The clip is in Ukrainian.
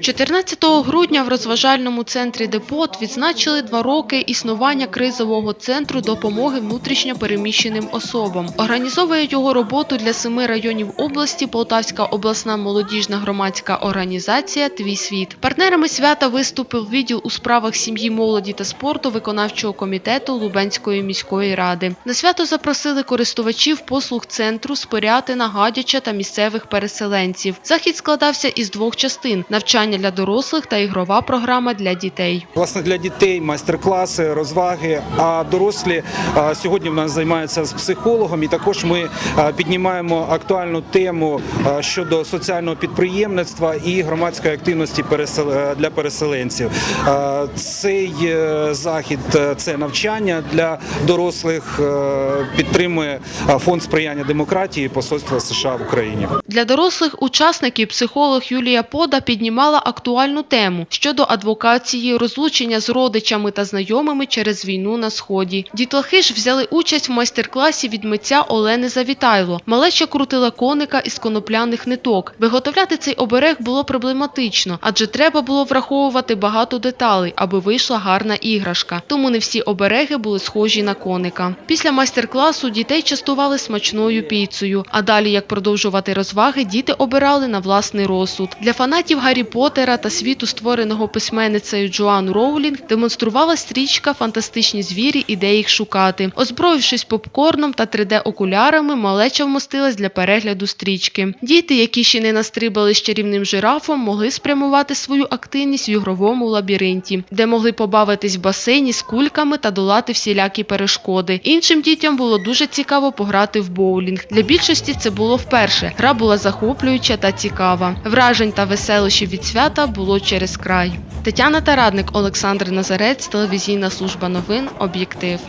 14 грудня в розважальному центрі Депот відзначили два роки існування кризового центру допомоги внутрішньо переміщеним особам. Організовує його роботу для семи районів області Полтавська обласна молодіжна громадська організація Твій світ. Партнерами свята виступив відділ у справах сім'ї, молоді та спорту виконавчого комітету Лубенської міської ради. На свято запросили користувачів послуг центру Спорятина, Гадяча та місцевих переселенців. Захід складався із двох частин: навчання для дорослих та ігрова програма для дітей. Власне для дітей майстер-класи, розваги. А дорослі сьогодні в нас займаються з психологом, і також ми піднімаємо актуальну тему щодо соціального підприємництва і громадської активності е, для переселенців. Цей е, захід е, це навчання для дорослих. Підтримує фонд сприяння демократії Посольства США в Україні. Для дорослих учасників психолог Юлія Пода піднімала актуальну тему щодо адвокації, розлучення з родичами та знайомими через війну на сході. Дітлахи ж взяли участь в майстер-класі від митця Олени Завітайло. Малеча крутила коника із конопляних ниток. Виготовляти цей оберег було проблематично, адже треба було враховувати багато деталей, аби вийшла гарна іграшка. Тому не всі обереги були схожі на коника. Після майстер-класу дітей частували смачною піцею. А далі, як продовжувати розваги, діти обирали на власний розсуд. Для фанатів Гаррі Поттера та світу, створеного письменницею Джоан Роулінг, демонструвала стрічка Фантастичні звірі, і де їх шукати. Озброївшись попкорном та 3D-окулярами, малеча вмостилась для перегляду стрічки. Діти, які ще не настрибали з чарівним жирафом, могли спрямувати свою активність в ігровому лабіринті, де могли побавитись в басейні з кульками та долати всілякі перешкоди. Іншим дітям було дуже цікаво пограти в боулінг. Для більшості це було вперше. Гра була захоплююча та цікава. Вражень та веселощів від свята було через край. Тетяна Тарадник, Олександр Назарець, телевізійна служба новин, об'єктив.